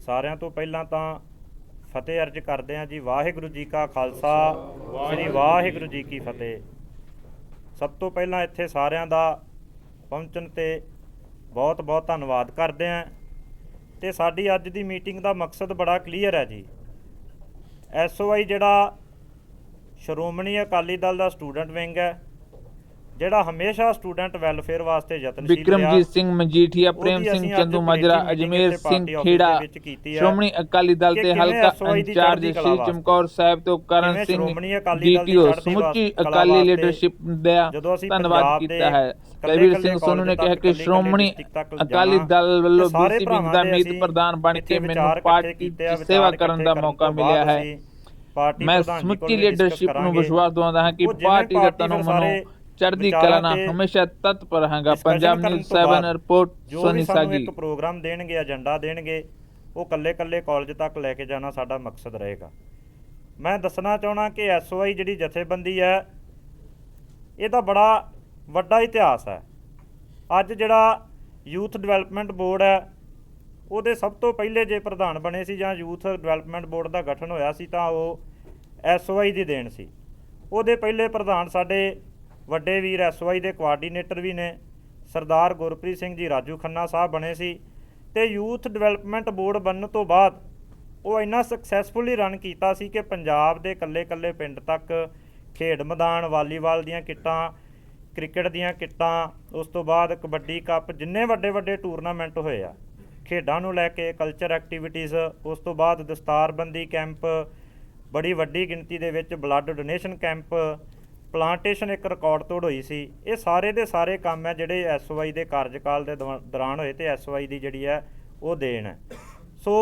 ਸਾਰਿਆਂ ਤੋਂ ਪਹਿਲਾਂ ਤਾਂ ਫਤਿਹ ਅਰਜ ਕਰਦੇ ਹਾਂ ਜੀ, ਵਾਹਿਗੁਰੂ ਜੀ ਕਾ ਖਾਲਸਾ, ਸ੍ਰੀ ਵਾਹਿਗੁਰੂ ਜੀ ਕੀ ਫਤਿਹ। ਸਭ ਤੋਂ ਪਹਿਲਾਂ ਇੱਥੇ ਸਾਰਿਆਂ ਦਾ ਪਹੁੰਚਣ ਤੇ ਬਹੁਤ ਬਹੁਤ ਧੰਨਵਾਦ ਕਰਦੇ ਹਾਂ ਤੇ ਸਾਡੀ ਅੱਜ ਦੀ ਮੀਟਿੰਗ ਦਾ ਮਕਸਦ ਬੜਾ ਕਲੀਅਰ ਹੈ ਜੀ। ਐਸਓਆਈ ਜਿਹੜਾ ਸ਼੍ਰੋਮਣੀ ਅਕਾਲੀ ਦਲ ਦਾ ਸਟੂਡੈਂਟ ਵਿੰਗ ਹੈ ਜਿਹੜਾ ਹਮੇਸ਼ਾ ਸਟੂਡੈਂਟ ਵੈਲਫੇਅਰ ਵਾਸਤੇ ਯਤਨਸ਼ੀਲ ਰਿਹਾ ਵਿਕਰਮਜੀਤ ਸਿੰਘ ਮਜੀਠੀਆ ਪ੍ਰੇਮ ਸਿੰਘ ਚੰਦੂ ਮਾਜਰਾ ਅਜਮੇਰ ਸਿੰਘ ਖੇੜਾ ਸ਼੍ਰੋਮਣੀ ਅਕਾਲੀ ਦਲ ਤੇ ਹਲਕਾ ਇੰਚਾਰਜ ਸ਼੍ਰੀ। ਚਮਕੌਰ ਸਾਹਿਬ ਤੋਂ ਕਰਨ ਸਿੰਘ ਡੀਟੀਓ ਸਮੁੱਚੀ ਕਲਾ ਅਕਾਲੀ ਲੀਡਰਸ਼ਿਪ ਦਾ ਧੰਨਵਾਦ ਕੀਤਾ ਹੈ ਕੱਲੇ ਸਿੰਘ ਸੋਨੂ ਨੇ ਕਿਹਾ ਕਿ ਸ਼੍ਰੋਮਣੀ ਅਕਾਲੀ ਦਲ ਵੱਲੋਂ ਬੀਸੀਪੀ ਦਾ ਮੀਤ ਪ੍ਰਧਾਨ ਬਣ ਕੇ ਮੈਨੂੰ ਪਾਰਟੀ ਦੀ ਸੇਵਾ ਕਰਨ ਦਾ ਮੌਕਾ ਮਿਲਿਆ ਹੈ ਮੈਂ ਸਮੁੱਚੀ ਲੀਡਰਸ਼ਿਪ ਨੂੰ। ਵਿਸ਼ਵਾਸ ਦਿਵਾਉਂਦਾ ਹਾਂ ਕਿ ਪਾਰਟੀ ਦਾ ਤਨੋਂ ਮਨੋਂ ਚੜ੍ਹਦੀ ਕਲਾ ਨਾਲ ਹਮੇਸ਼ਾ ਤਤਪਰ ਰਹਾਂਗਾ ਪੰਜਾਬ ਨਿਊਜ਼ ਤੋਂ ਬਾਅਦ 7 ਰਿਪੋਰਟ ਸੋਨੀ ਸਾਗੀ। ਇੱਕ ਪ੍ਰੋਗਰਾਮ ਦੇਣਗੇ ਏਜੰਡਾ ਦੇਣਗੇ ਉਹ ਕੱਲੇ ਕੱਲੇ ਕਾਲਜ ਤੱਕ ਲੈ ਕੇ ਜਾਣਾ ਸਾਡਾ ਮਕਸਦ ਰਹੇਗਾ। ਮੈਂ ਦੱਸਣਾ ਚਾਹਣਾ ਕਿ ਐਸਓਆਈ ਜਿਹੜੀ ਜਥੇਬੰਦੀ ਹੈ ਇਹਦਾ ਬੜਾ ਵੱਡਾ ਇਤਿਹਾਸ ਹੈ। ਅੱਜ ਜਿਹੜਾ ਯੂਥ ਡਿਵੈਲਪਮੈਂਟ ਬੋਰਡ ਹੈ ਉਹਦੇ ਸਭ ਤੋਂ ਪਹਿਲੇ ਜੇ ਪ੍ਰਧਾਨ ਬਣੇ ਸੀ ਜਾਂ ਯੂਥ ਡਿਵੈਲਪਮੈਂਟ ਬੋਰਡ ਦਾ ਗਠਨ ਹੋਇਆ ਸੀ ਤਾਂ ਉਹ ਐਸਓਆਈ ਦੀ ਦੇਣ ਸੀ। ਉਹਦੇ ਪਹਿਲੇ ਪ੍ਰਧਾਨ ਸਾਡੇ ਵੱਡੇ ਵੀਰ ਐਸਓਆਈ ਦੇ ਕੋਆਰਡੀਨੇਟਰ ਵੀ ਨੇ। ਸਰਦਾਰ ਗੁਰਪ੍ਰੀਤ ਸਿੰਘ ਜੀ ਰਾਜੂ ਖੰਨਾ ਸਾਹਿਬ ਬਣੇ ਸੀ ਤੇ ਯੂਥ ਡਿਵੈਲਪਮੈਂਟ ਬੋਰਡ ਬਣਨ ਤੋਂ ਬਾਅਦ ਉਹ ਇੰਨਾ ਸਕਸੈਸਫੁਲੀ ਰਨ ਕੀਤਾ ਸੀ ਕਿ ਪੰਜਾਬ ਦੇ ਕੱਲੇ-ਕੱਲੇ ਪਿੰਡ ਤੱਕ ਖੇਡ ਮੈਦਾਨ, ਵਾਲੀਬਾਲ ਦੀਆਂ ਕਿੱਟਾਂ, ਕ੍ਰਿਕਟ ਦੀਆਂ ਕਿੱਟਾਂ, ਉਸ ਤੋਂ ਬਾਅਦ ਕਬੱਡੀ ਕੱਪ, ਜਿੰਨੇ ਵੱਡੇ-ਵੱਡੇ ਟੂਰਨਾਮੈਂਟ ਹੋਏ ਆ, ਖੇਡਾਂ ਨੂੰ ਲੈ ਕੇ ਕਲਚਰ ਐਕਟੀਵਿਟੀਜ਼ ਉਸ ਤੋਂ ਬਾਅਦ ਦਸਤਾਰਬੰਦੀ ਕੈਂਪ ਬੜੀ ਵੱਡੀ ਗਿਣਤੀ ਦੇ ਵਿੱਚ ਬਲੱਡ ਡੋਨੇਸ਼ਨ ਕੈਂਪ ਪਲਾਂਟੇਸ਼ਨ ਇੱਕ ਰਿਕਾਰਡ ਤੋੜ ਹੋਈ ਸੀ। ਇਹ ਸਾਰੇ ਦੇ ਸਾਰੇ ਕੰਮ ਹੈ ਜਿਹੜੇ ਐਸਓਆਈ ਦੇ ਕਾਰਜਕਾਲ ਦੇ ਦੌ- ਦੌਰਾਨ ਹੋਏ ਤੇ ਐਸਓਆਈ ਦੀ ਜਿਹੜੀ ਹੈ ਉਹ ਦੇਣ ਹੈ। ਸੋ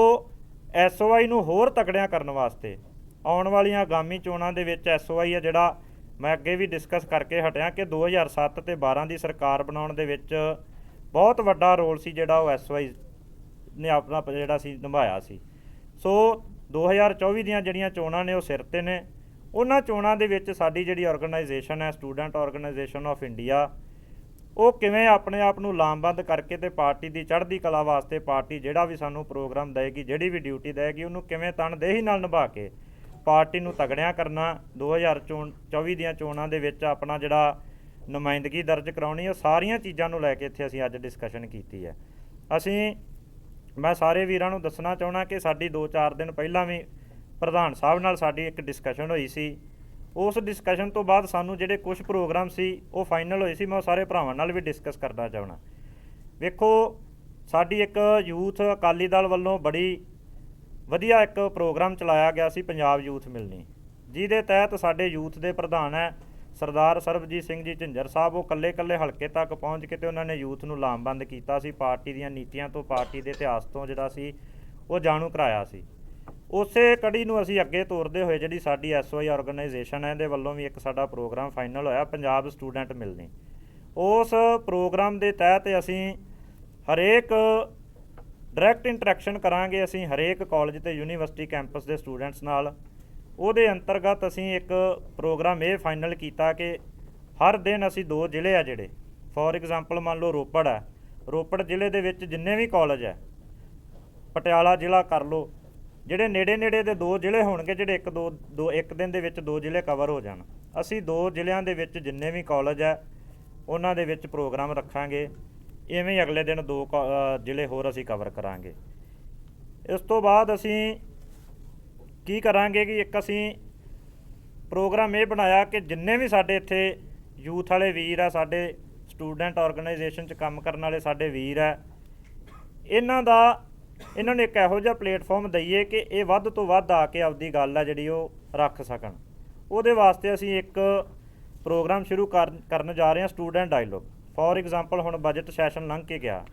ਐਸਓਆਈ ਨੂੰ ਹੋਰ ਤਕੜਿਆਂ ਕਰਨ ਵਾਸਤੇ ਆਉਣ ਵਾਲੀਆਂ ਆਗਾਮੀ ਚੋਣਾਂ ਦੇ ਵਿੱਚ ਐਸਓਆਈ ਹੈ ਜਿਹੜਾ ਮੈਂ ਅੱਗੇ ਵੀ ਡਿਸਕਸ ਕਰਕੇ ਹਟਿਆ ਕਿ 2007 ਤੇ 12 ਦੀ ਸਰਕਾਰ ਬਣਾਉਣ ਦੇ ਵਿੱਚ ਬਹੁਤ ਵੱਡਾ ਰੋਲ ਸੀ ਜਿਹੜਾ ਉਹ ਐਸਓਆਈ ਨੇ ਆਪਣਾ ਜਿਹੜਾ ਸੀ ਨਿਭਾਇਆ ਸੀ। ਸੋ 2024 ਦੀਆਂ ਜਿਹੜੀਆਂ ਚੋਣਾਂ ਨੇ ਉਹ ਸਿਰ ਤੇ ਨੇ। ਉਹਨਾਂ ਚੋਣਾਂ ਦੇ ਵਿੱਚ ਸਾਡੀ ਜਿਹੜੀ ਆਰਗੇਨਾਈਜੇਸ਼ਨ ਹੈ ਸਟੂਡੈਂਟ ਆਰਗੇਨਾਈਜੇਸ਼ਨ ਆਫ ਇੰਡੀਆ ਉਹ ਕਿਵੇਂ ਆਪਣੇ ਆਪ ਨੂੰ ਲਾਮਬੰਦ ਕਰਕੇ ਤੇ ਪਾਰਟੀ ਦੀ ਚੜ੍ਹਦੀ ਕਲਾ ਵਾਸਤੇ ਪਾਰਟੀ ਜਿਹੜਾ ਵੀ ਸਾਨੂੰ ਪ੍ਰੋਗਰਾਮ ਦੇਗੀ, ਜਿਹੜੀ ਵੀ ਡਿਊਟੀ ਦੇਗੀ, ਉਹਨੂੰ ਕਿਵੇਂ ਤਨਦੇਹੀ ਨਾਲ ਨਿਭਾ ਕੇ ਪਾਰਟੀ ਨੂੰ ਤਗੜਿਆਂ ਕਰਨਾ 2024 ਦੀਆਂ ਚੋਣਾਂ ਦੇ ਵਿੱਚ ਆਪਣਾ ਜਿਹੜਾ ਨੁਮਾਇੰਦਗੀ ਦਰਜ ਕਰਾਉਣੀ, ਉਹ ਸਾਰੀਆਂ ਚੀਜ਼ਾਂ ਨੂੰ ਲੈ ਕੇ ਇੱਥੇ ਅਸੀਂ ਅੱਜ ਡਿਸਕਸ਼ਨ ਕੀਤੀ ਹੈ। ਅਸੀਂ, ਮੈਂ ਸਾਰੇ ਵੀਰਾਂ ਨੂੰ ਦੱਸਣਾ ਚਾਹਣਾ ਕਿ ਸਾਡੀ 2-4 ਦਿਨ ਪਹਿਲਾਂ ਵੀ ਪ੍ਰਧਾਨ ਸਾਹਿਬ ਨਾਲ ਸਾਡੀ ਇੱਕ ਡਿਸਕਸ਼ਨ ਹੋਈ ਸੀ। ਉਸ ਡਿਸਕਸ਼ਨ ਤੋਂ ਬਾਅਦ ਸਾਨੂੰ ਜਿਹੜੇ ਕੁਝ ਪ੍ਰੋਗਰਾਮ ਸੀ, ਉਹ ਫਾਈਨਲ ਹੋਏ ਸੀ। ਮੈਂ ਉਹ ਸਾਰੇ ਭਰਾਵਾਂ ਨਾਲ ਵੀ ਡਿਸਕਸ ਕਰਨਾ ਚਾਹਣਾ ਵੇਖੋ, ਸਾਡੀ ਇੱਕ ਯੂਥ ਅਕਾਲੀ ਦਲ ਵੱਲੋਂ ਬੜੀ ਵਧੀਆ ਇੱਕ ਪ੍ਰੋਗਰਾਮ ਚਲਾਇਆ ਗਿਆ ਸੀ ਪੰਜਾਬ ਯੂਥ ਮਿਲਣੀ ਜਿਹਦੇ ਤਹਿਤ ਸਾਡੇ ਯੂਥ ਦੇ ਪ੍ਰਧਾਨ ਹੈ ਸਰਦਾਰ ਸਰਬਜੀਤ ਸਿੰਘ ਜੀ ਝਿੰਜਰ ਸਾਹਿਬ। ਉਹ ਕੱਲੇ-ਕੱਲੇ ਹਲਕੇ ਤੱਕ ਪਹੁੰਚ ਕੇ ਤੇ ਉਹਨਾਂ ਨੇ ਯੂਥ ਨੂੰ ਲਾਮਬੰਦ ਕੀਤਾ ਸੀ। ਪਾਰਟੀ ਦੀਆਂ ਨੀਤੀਆਂ ਤੋਂ, ਪਾਰਟੀ ਦੇ ਇਤਿਹਾਸ ਤੋਂ ਜਿਹੜਾ ਸੀ, ਉਹ ਜਾਣੂ ਕਰਾਇਆ ਸੀ। ਉਸੇ ਕੜੀ ਨੂੰ ਅਸੀਂ ਅੱਗੇ ਤੋਰਦੇ ਹੋਏ ਜਿਹੜੀ ਸਾਡੀ ਐਸਓਆਈ ਆਰਗੇਨਾਈਜੇਸ਼ਨ ਹੈ, ਇਹਦੇ ਵੱਲੋਂ ਵੀ ਇੱਕ ਸਾਡਾ ਪ੍ਰੋਗਰਾਮ ਫਾਈਨਲ ਹੋਇਆ, ਪੰਜਾਬ ਸਟੂਡੈਂਟ ਮਿਲਣੀ ਉਸ ਪ੍ਰੋਗਰਾਮ ਦੇ ਤਹਿਤ ਅਸੀਂ ਹਰੇਕ ਡਾਇਰੈਕਟ ਇੰਟਰੈਕਸ਼ਨ ਕਰਾਂਗੇ, ਅਸੀਂ ਹਰੇਕ ਕਾਲਜ ਤੇ ਯੂਨੀਵਰਸਿਟੀ ਕੈਂਪਸ ਦੇ ਸਟੂਡੈਂਟਸ ਨਾਲ। ਉਹਦੇ ਅੰਤਰਗਤ ਅਸੀਂ ਇੱਕ ਪ੍ਰੋਗਰਾਮ ਇਹ ਫਾਈਨਲ ਕੀਤਾ ਕਿ ਹਰ ਦਿਨ ਅਸੀਂ ਦੋ ਜ਼ਿਲ੍ਹੇ ਆ ਜਿਹੜੇ। ਫੋਰ ਐਗਜ਼ਾਮਪਲ ਮੰਨ ਲਓ ਰੋਪੜ ਹੈ। ਰੋਪੜ ਜ਼ਿਲ੍ਹੇ ਦੇ ਵਿੱਚ ਜਿੰਨੇ ਵੀ ਕਾਲਜ ਹੈ, ਪਟਿਆਲਾ ਜ਼ਿਲ੍ਹਾ ਕਰ ਲਓ ਜਿਹੜੇ ਨੇੜੇ ਨੇੜੇ ਦੇ ਦੋ ਜ਼ਿਲ੍ਹੇ ਹੋਣਗੇ, ਜਿਹੜੇ ਇੱਕ ਦੋ ਦੋ, ਇੱਕ ਦਿਨ ਦੇ ਵਿੱਚ ਦੋ ਜ਼ਿਲ੍ਹੇ ਕਵਰ ਹੋ ਜਾਣ। ਅਸੀਂ ਦੋ ਜ਼ਿਲ੍ਹਿਆਂ ਦੇ ਵਿੱਚ ਜਿੰਨੇ ਵੀ ਕਾਲਜ ਹੈ ਉਹਨਾਂ ਦੇ ਵਿੱਚ ਪ੍ਰੋਗਰਾਮ ਰੱਖਾਂਗੇ। ਇਵੇਂ ਹੀ ਅਗਲੇ ਦਿਨ ਦੋ ਕਾ- ਜ਼ਿਲ੍ਹੇ ਹੋਰ ਅਸੀਂ ਕਵਰ ਕਰਾਂਗੇ। ਇਸ ਤੋਂ ਬਾਅਦ ਅਸੀਂ ਕੀ ਕਰਾਂਗੇ ਕਿ ਇੱਕ ਅਸੀਂ ਪ੍ਰੋਗਰਾਮ ਇਹ ਬਣਾਇਆ ਕਿ ਜਿੰਨੇ ਵੀ ਸਾਡੇ ਇੱਥੇ ਯੂਥ ਵਾਲੇ ਵੀਰ ਆ, ਸਾਡੇ ਸਟੂਡੈਂਟ ਆਰਗੇਨਾਈਜੇਸ਼ਨ 'ਚ ਕੰਮ ਕਰਨ ਵਾਲੇ ਸਾਡੇ ਵੀਰ ਆ, ਇਹਨਾਂ ਦਾ ਇਹਨਾਂ ਨੂੰ ਇੱਕ ਇਹੋ ਜਿਹਾ ਪਲੇਟਫਾਰਮ ਦਈਏ ਕਿ ਇਹ ਵੱਧ ਤੋਂ ਵੱਧ ਆ ਕੇ ਆਪਦੀ ਗੱਲ ਆ ਜਿਹੜੀ ਉਹ ਰੱਖ ਸਕਣ। ਉਹਦੇ ਵਾਸਤੇ ਅਸੀਂ ਇੱਕ ਪ੍ਰੋਗਰਾਮ ਸ਼ੁਰੂ ਕਰਨ ਜਾ ਰਹੇ ਹਾਂ ਸਟੂਡੈਂਟ ਡਾਇਲੋਗ ਫੋਰ ਐਗਜ਼ਾਮਪਲ ਹੁਣ ਬਜਟ ਸੈਸ਼ਨ ਲੰਘ ਕੇ ਗਿਆ।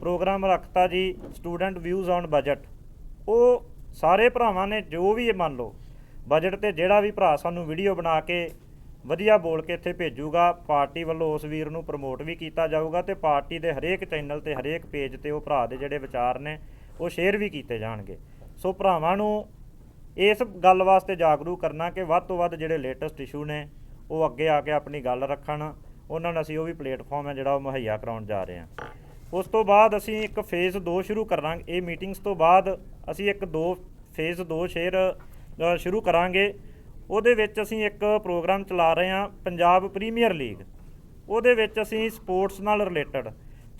ਪ੍ਰੋਗਰਾਮ ਰੱਖਤਾ ਜੀ ਸਟੂਡੈਂਟ ਵਿਊਜ਼ ਔਨ ਬਜਟ ਉਹ ਸਾਰੇ ਭਰਾਵਾਂ ਨੇ, ਜੋ ਵੀ ਇਹ ਮੰਨ ਲਓ ਬਜਟ ਤੇ ਜਿਹੜਾ ਵੀ ਭਰਾ ਸਾਨੂੰ ਵੀਡੀਓ ਬਣਾ ਕੇ ਵਧੀਆ ਬੋਲ ਕੇ ਇੱਥੇ ਭੇਜੂਗਾ, ਪਾਰਟੀ ਵੱਲੋਂ ਉਸ ਵੀਰ ਨੂੰ ਪ੍ਰਮੋਟ ਵੀ ਕੀਤਾ ਜਾਊਗਾ ਤੇ ਪਾਰਟੀ ਦੇ ਹਰੇਕ ਚੈਨਲ ਤੇ, ਹਰੇਕ ਪੇਜ ਤੇ ਉਹ ਭਰਾ ਦੇ ਜਿਹੜੇ ਵਿਚਾਰ ਨੇ ਉਹ ਸ਼ੇਅਰ ਵੀ ਕੀਤੇ ਜਾਣਗੇ। ਸੋ ਭਰਾਵਾਂ ਨੂੰ ਇਸ ਗੱਲ ਵਾਸਤੇ ਜਾਗਰੂਕ ਕਰਨਾ ਕਿ ਵੱਧ ਤੋਂ ਵੱਧ ਜਿਹੜੇ ਲੇਟੈਸਟ ਇਸ਼ੂ ਨੇ, ਉਹ ਅੱਗੇ ਆ ਕੇ ਆਪਣੀ ਗੱਲ ਰੱਖਣ। ਉਹਨਾਂ ਨੂੰ ਅਸੀਂ ਉਹ ਵੀ ਪਲੇਟਫਾਰਮ ਹੈ ਜਿਹੜਾ ਉਹ ਮੁਹੱਈਆ ਕਰਾਉਣ ਜਾ ਰਹੇ ਹਾਂ। ਉਸ ਤੋਂ ਬਾਅਦ ਅਸੀਂ ਇੱਕ ਫੇਜ਼ 2 ਸ਼ੁਰੂ ਕਰਾਂਗੇ। ਇਹ ਮੀਟਿੰਗਸ ਤੋਂ ਬਾਅਦ ਅਸੀਂ ਇੱਕ ਦੋ ਫੇਜ਼ 2 ਸ਼ੇਅਰ ਸ਼ੁਰੂ ਕਰਾਂਗੇ। ਉਹਦੇ ਵਿੱਚ ਅਸੀਂ ਇੱਕ ਪ੍ਰੋਗਰਾਮ ਚਲਾ ਰਹੇ ਹਾਂ, ਪੰਜਾਬ ਪ੍ਰੀਮੀਅਰ ਲੀਗ ਉਹਦੇ ਵਿੱਚ ਅਸੀਂ ਸਪੋਰਟਸ ਨਾਲ ਰਿਲੇਟਡ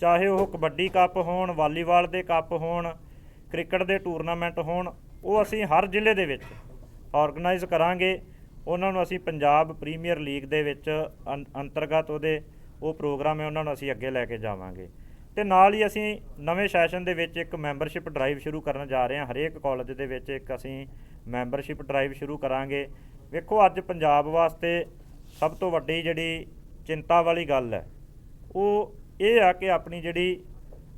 ਚਾਹੇ ਉਹ ਕਬੱਡੀ ਕੱਪ ਹੋਣ, ਵਾਲੀਬਾਲ ਦੇ ਕੱਪ ਹੋਣ, ਕ੍ਰਿਕਟ ਦੇ ਟੂਰਨਾਮੈਂਟ ਹੋਣ, ਉਹ ਅਸੀਂ ਹਰ ਜ਼ਿਲ੍ਹੇ ਦੇ ਵਿੱਚ ਆਰਗੇਨਾਈਜ਼ ਕਰਾਂਗੇ। ਉਹਨਾਂ ਨੂੰ ਅਸੀਂ ਪੰਜਾਬ ਪ੍ਰੀਮੀਅਰ ਲੀਗ ਦੇ ਵਿੱਚ ਅੰ- ਅੰਤਰਗਤ ਉਹਦੇ ਉਹ ਪ੍ਰੋਗਰਾਮ ਹੈ, ਉਹਨਾਂ ਨੂੰ ਅਸੀਂ ਅੱਗੇ ਲੈ ਕੇ ਜਾਵਾਂਗੇ। ਤੇ ਨਾਲ ਹੀ ਅਸੀਂ ਨਵੇਂ ਸੈਸ਼ਨ ਦੇ ਵਿੱਚ ਇੱਕ ਮੈਂਬਰਸ਼ਿਪ ਡਰਾਈਵ ਸ਼ੁਰੂ ਕਰਨ ਜਾ ਰਹੇ ਹਾਂ। ਹਰੇਕ ਕਾਲਜ ਦੇ ਵਿੱਚ ਇੱਕ ਅਸੀਂ ਮੈਂਬਰਸ਼ਿਪ ਡਰਾਈਵ ਸ਼ੁਰੂ ਕਰਾਂਗੇ। ਵੇਖੋ, ਅੱਜ ਪੰਜਾਬ ਵਾਸਤੇ ਸਭ ਤੋਂ ਵੱਡੀ ਜਿਹੜੀ ਚਿੰਤਾ ਵਾਲੀ ਗੱਲ ਹੈ, ਉਹ ਇਹ ਆ ਕਿ ਆਪਣੀ ਜਿਹੜੀ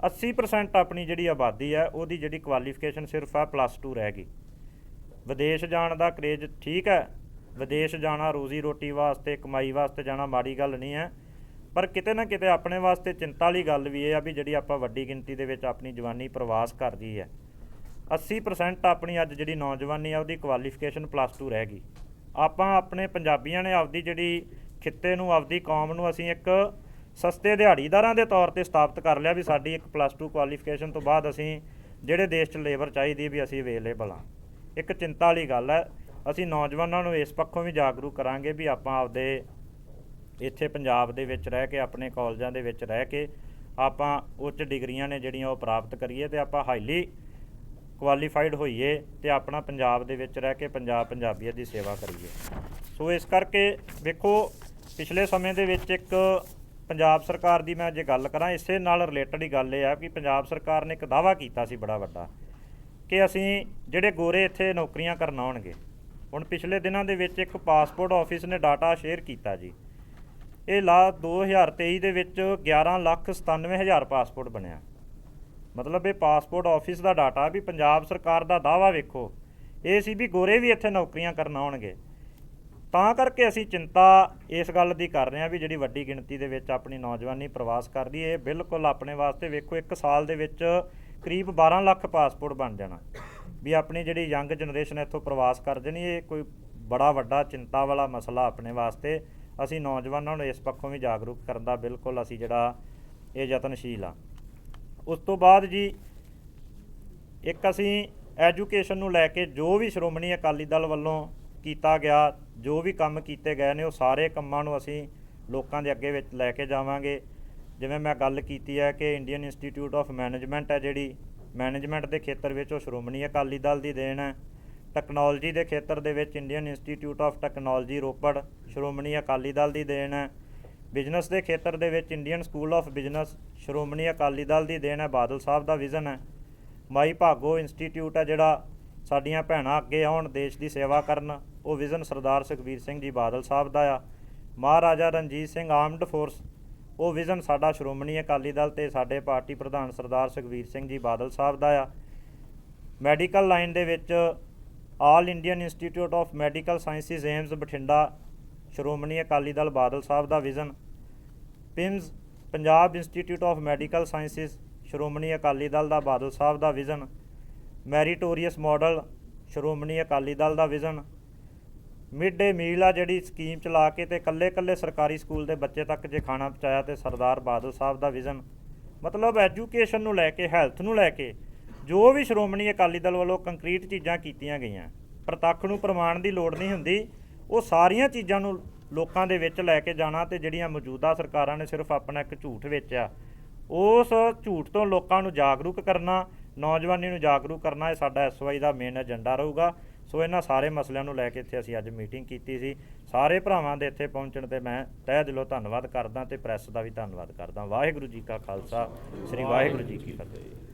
80% ਆਪਣੀ ਜਿਹੜੀ ਆਬਾਦੀ ਹੈ ਉਹਦੀ ਜਿਹੜੀ ਕੁਆਲੀਫਿਕੇਸ਼ਨ ਸਿਰਫ ਆ ਪਲੱਸ 2 ਰਹਿ ਗਈ। ਵਿਦੇਸ਼ ਜਾਣ ਦਾ ਕਰੇਜ ਠੀਕ ਹੈ, ਵਿਦੇਸ਼ ਜਾਣਾ ਰੋਜ਼ੀ ਰੋਟੀ ਵਾਸਤੇ, ਕਮਾਈ ਵਾਸਤੇ ਜਾਣਾ ਮਾੜੀ ਗੱਲ ਨਹੀਂ ਹੈ, ਪਰ ਕਿਤੇ ਨਾ ਕਿਤੇ ਆਪਣੇ ਵਾਸਤੇ ਚਿੰਤਾ ਵਾਲੀ ਗੱਲ ਵੀ ਇਹ ਆ ਵੀ ਜਿਹੜੀ ਆਪਾਂ ਵੱਡੀ ਗਿਣਤੀ ਦੇ ਵਿੱਚ ਆਪਣੀ ਜਵਾਨੀ ਪ੍ਰਵਾਸ ਕਰਦੀ ਹੈ। 80% ਆਪਣੀ ਅੱਜ ਜਿਹੜੀ ਨੌਜਵਾਨੀ ਆ, ਉਹਦੀ ਕੁਆਲੀਫਿਕੇਸ਼ਨ ਪਲੱਸ 2 ਰਹਿ ਗਈ। ਆਪਾਂ ਆਪਣੇ ਪੰਜਾਬੀਆਂ ਨੇ ਆਪਦੀ ਜਿਹੜੀ ਖਿੱਤੇ ਨੂੰ, ਆਪਦੀ ਕੌਮ ਨੂੰ ਅਸੀਂ ਇੱਕ ਸਸਤੇ ਦਿਹਾੜੀਦਾਰਾਂ ਦੇ ਤੌਰ ਤੇ ਸਥਾਪਿਤ ਕਰ ਲਿਆ ਵੀ ਸਾਡੀ ਇੱਕ ਪਲੱਸ 2 ਕੁਆਲੀਫਿਕੇਸ਼ਨ ਤੋਂ ਬਾਅਦ ਅਸੀਂ ਜਿਹੜੇ ਦੇਸ਼ 'ਚ ਲੇਬਰ ਚਾਹੀਦੀ ਵੀ ਅਸੀਂ ਅਵੇਲੇਬਲ ਆ ਇੱਕ ਚਿੰਤਾ ਵਾਲੀ ਗੱਲ ਹੈ, ਅਸੀਂ ਨੌਜਵਾਨਾਂ ਨੂੰ ਇਸ ਪੱਖੋਂ ਵੀ ਜਾਗਰੂਕ ਕਰਾਂਗੇ ਵੀ ਆਪਾਂ ਆਪਦੇ ਇੱਥੇ ਪੰਜਾਬ ਦੇ ਵਿੱਚ ਰਹਿ ਕੇ, ਆਪਣੇ ਕਾਲਜਾਂ ਦੇ ਵਿੱਚ ਰਹਿ ਕੇ ਆਪਾਂ ਉੱਚ ਡਿਗਰੀਆਂ ਨੇ ਜਿਹੜੀਆਂ ਉਹ ਪ੍ਰਾਪਤ ਕਰੀਏ ਤੇ ਆਪਾਂ ਹਾਈਲੀ ਕੁਆਲੀਫਾਈਡ ਹੋਈਏ ਤੇ ਆਪਣਾ ਪੰਜਾਬ ਦੇ ਵਿੱਚ ਰਹਿ ਕੇ ਪੰਜਾਬ ਪੰਜਾਬੀਅਤ ਦੀ ਸੇਵਾ ਕਰੀਏ। ਸੋ ਇਸ ਕਰਕੇ ਵੇਖੋ, ਪਿਛਲੇ ਸਮੇਂ ਦੇ ਵਿੱਚ ਇੱਕ ਪੰਜਾਬ ਸਰਕਾਰ ਦੀ ਮੈਂ ਜੇ ਗੱਲ ਕਰਾਂ, ਇਸੇ ਨਾਲ ਰਿਲੇਟਡ ਹੀ ਗੱਲ ਇਹ ਆ ਕਿ ਪੰਜਾਬ ਸਰਕਾਰ ਨੇ ਇੱਕ ਦਾਅਵਾ ਕੀਤਾ ਸੀ ਬੜਾ ਵੱਡਾ ਕਿ ਅਸੀਂ ਜਿਹੜੇ ਗੋਰੇ ਇੱਥੇ ਨੌਕਰੀਆਂ ਕਰਨ ਆਉਣਗੇ, ਹੁਣ ਪਿਛਲੇ ਦਿਨਾਂ ਦੇ ਵਿੱਚ ਇੱਕ ਪਾਸਪੋਰਟ ਆਫਿਸ ਨੇ ਡਾਟਾ ਸ਼ੇਅਰ ਕੀਤਾ ਜੀ। ਇਹ ਲਾ 2023 ਦੇ ਵਿੱਚ 11 ਲੱਖ 97 ਹਜ਼ਾਰ ਪਾਸਪੋਰਟ ਬਣਿਆ। ਮਤਲਬ ਇਹ ਪਾਸਪੋਰਟ ਆਫਿਸ ਦਾ ਡਾਟਾ ਵੀ ਪੰਜਾਬ ਸਰਕਾਰ ਦਾ ਦਾਅਵਾ ਵੇਖੋ। ਇਹ ਸੀ ਵੀ ਗੋਰੇ ਵੀ ਇੱਥੇ ਨੌਕਰੀਆਂ ਕਰਨ ਆਉਣਗੇ। ਤਾਂ ਕਰਕੇ ਅਸੀਂ ਚਿੰਤਾ ਇਸ ਗੱਲ ਦੀ ਕਰ ਰਹੇ ਹਾਂ ਵੀ ਜਿਹੜੀ ਵੱਡੀ ਗਿਣਤੀ ਦੇ ਵਿੱਚ ਆਪਣੀ ਨੌਜਵਾਨੀ ਪ੍ਰਵਾਸ ਕਰਦੀ ਹੈ, ਇਹ ਬਿਲਕੁਲ ਆਪਣੇ ਵਾਸਤੇ ਵੇਖੋ, ਇੱਕ ਸਾਲ ਦੇ ਵਿੱਚ ਕਰੀਬ 12 ਲੱਖ ਪਾਸਪੋਰਟ ਬਣ ਜਾਣਾ। ਵੀ ਆਪਣੀ ਜਿਹੜੀ ਯੰਗ ਜਨਰੇਸ਼ਨ ਇੱਥੋਂ ਪ੍ਰਵਾਸ ਕਰ ਜਾਣੀ ਇਹ ਕੋਈ ਬੜਾ ਵੱਡਾ ਚਿੰਤਾ ਵਾਲਾ ਮਸਲਾ ਆਪਣੇ ਵਾਸਤੇ। ਅਸੀਂ ਨੌਜਵਾਨਾਂ ਨੂੰ ਇਸ ਪੱਖੋਂ ਵੀ ਜਾਗਰੂਕ ਕਰਨ ਦਾ ਬਿਲਕੁਲ ਅਸੀਂ ਜਿਹੜਾ ਇਹ ਯਤਨਸ਼ੀਲ ਆ ਉਸ ਤੋਂ ਬਾਅਦ ਜੀ, ਇੱਕ ਅਸੀਂ ਐਜੂਕੇਸ਼ਨ ਨੂੰ ਲੈ ਕੇ ਜੋ ਵੀ ਸ਼੍ਰੋਮਣੀ ਅਕਾਲੀ ਦਲ ਵੱਲੋਂ ਕੀਤਾ ਗਿਆ ਜੋ ਵੀ ਕੰਮ ਕੀਤੇ ਗਏ ਨੇ, ਉਹ ਸਾਰੇ ਕੰਮਾਂ ਨੂੰ ਅਸੀਂ ਲੋਕਾਂ ਦੇ ਅੱਗੇ ਵਿੱਚ ਲੈ ਕੇ ਜਾਵਾਂਗੇ। ਜਿਵੇਂ ਮੈਂ ਗੱਲ ਕੀਤੀ ਹੈ ਕਿ ਇੰਡੀਅਨ ਇੰਸਟੀਚਿਊਟ ਆਫ ਮੈਨੇਜਮੈਂਟ ਹੈ ਜਿਹੜੀ ਮੈਨੇਜਮੈਂਟ ਦੇ ਖੇਤਰ ਵਿੱਚ ਉਹ ਸ਼੍ਰੋਮਣੀ ਅਕਾਲੀ ਦਲ ਦੀ ਦੇਣ ਹੈ। ਟੈਕਨੋਲੋਜੀ ਦੇ ਖੇਤਰ ਦੇ ਵਿੱਚ Indian institute of technology Ropar Shiromani Akali Dal ਦੀ ਦੇਣ ਹੈ। ਬਿਜ਼ਨਸ ਦੇ ਖੇਤਰ ਦੇ ਵਿੱਚ Indian school of business Shiromani Akali Dal ਦੀ ਦੇਣ ਹੈ, ਬਾਦਲ ਸਾਹਿਬ ਦਾ ਵਿਜ਼ਨ ਹੈ। ਮਾਈ ਭਾਗੋ ਇੰਸਟੀਚਿਊਟ ਹੈ ਜਿਹੜਾ ਸਾਡੀਆਂ ਭੈਣਾਂ ਅੱਗੇ ਆਉਣ, ਦੇਸ਼ ਦੀ ਸੇਵਾ ਕਰਨ। ਉਹ ਵਿਜ਼ਨ ਸਰਦਾਰ ਸੁਖਬੀਰ ਸਿੰਘ ਜੀ ਬਾਦਲ ਸਾਹਿਬ ਦਾ ਆ। ਮਹਾਰਾਜਾ ਰਣਜੀਤ ਸਿੰਘ ਆਰਮਡ ਫੋਰਸ, ਉਹ ਵਿਜ਼ਨ ਸਾਡਾ ਸ਼੍ਰੋਮਣੀ ਅਕਾਲੀ ਦਲ ਤੇ ਸਾਡੇ ਪਾਰਟੀ ਪ੍ਰਧਾਨ ਸਰਦਾਰ ਸੁਖਬੀਰ ਸਿੰਘ ਜੀ ਬਾਦਲ ਸਾਹਿਬ ਦਾ ਆ। ਮੈਡੀਕਲ ਲਾਈਨ ਦੇ ਵਿੱਚ all Indian institute of medical sciences AIIMS Bathinda, Shiromani Akali Dal Badal Sahib the vision. PIMS Punjab institute of medical sciences, Shiromani Akali Dal the Badal Sahib the vision. Meritorious model, Shiromani Akali Dal the vision. Mid day meal ਆ ਜਿਹੜੀ scheme ਚਲਾ ਕੇ ਤੇ ਕੱਲੇ ਕੱਲੇ ਸਰਕਾਰੀ school ਦੇ ਬੱਚੇ ਤੱਕ ਜੇ ਖਾਣਾ ਪਹੁੰਚਾਇਆ ਤੇ ਸਰਦਾਰ ਬਾਦਲ ਸਾਹਿਬ ਦਾ ਵਿਜ਼ਨ ਮਤਲਬ ਐਜੂਕੇਸ਼ਨ ਨੂੰ ਲੈ ਕੇ ਹੈਲਥ ਨੂੰ ਲੈ ਕੇ, ਜੋ ਵੀ ਸ਼੍ਰੋਮਣੀ ਅਕਾਲੀ ਦਲ ਵੱਲੋਂ ਕੰਕਰੀਟ ਚੀਜ਼ਾਂ ਕੀਤੀਆਂ ਗਈਆਂ, ਪ੍ਰਤੱਖ ਨੂੰ ਪ੍ਰਮਾਣ ਦੀ ਲੋੜ ਨਹੀਂ ਹੁੰਦੀ, ਉਹ ਸਾਰੀਆਂ ਚੀਜ਼ਾਂ ਨੂੰ ਲੋਕਾਂ ਦੇ ਵਿੱਚ ਲੈ ਕੇ ਜਾਣਾ ਤੇ ਜਿਹੜੀਆਂ ਮੌਜੂਦਾ ਸਰਕਾਰਾਂ ਨੇ ਸਿਰਫ ਆਪਣਾ ਇੱਕ ਝੂਠ ਵੇਚਿਆ, ਉਸ ਝੂਠ ਤੋਂ ਲੋਕਾਂ ਨੂੰ ਜਾਗਰੂਕ ਕਰਨਾ, ਨੌਜਵਾਨੀ ਨੂੰ ਜਾਗਰੂਕ ਕਰਨਾ, ਇਹ ਸਾਡਾ ਐਸਵਾਈ ਦਾ ਮੇਨ ਏਜੰਡਾ ਰਹੂਗਾ। ਸੋ ਇਹਨਾਂ ਸਾਰੇ ਮਸਲਿਆਂ ਨੂੰ ਲੈ ਕੇ ਇੱਥੇ ਅਸੀਂ ਅੱਜ ਮੀਟਿੰਗ ਕੀਤੀ ਸੀ। ਸਾਰੇ ਭਰਾਵਾਂ ਦੇ ਇੱਥੇ ਪਹੁੰਚਣ ਤੇ ਮੈਂ ਤਹਿ ਦਿਲੋਂ ਧੰਨਵਾਦ ਕਰਦਾ ਤੇ ਪ੍ਰੈਸ ਦਾ ਵੀ ਧੰਨਵਾਦ ਕਰਦਾ। ਵਾਹਿਗੁਰੂ ਜੀ ਕਾ ਖਾਲਸਾ, ਸ੍ਰੀ ਵਾਹਿਗੁਰੂ ਜੀ ਕੀ ਫਤਿਹ।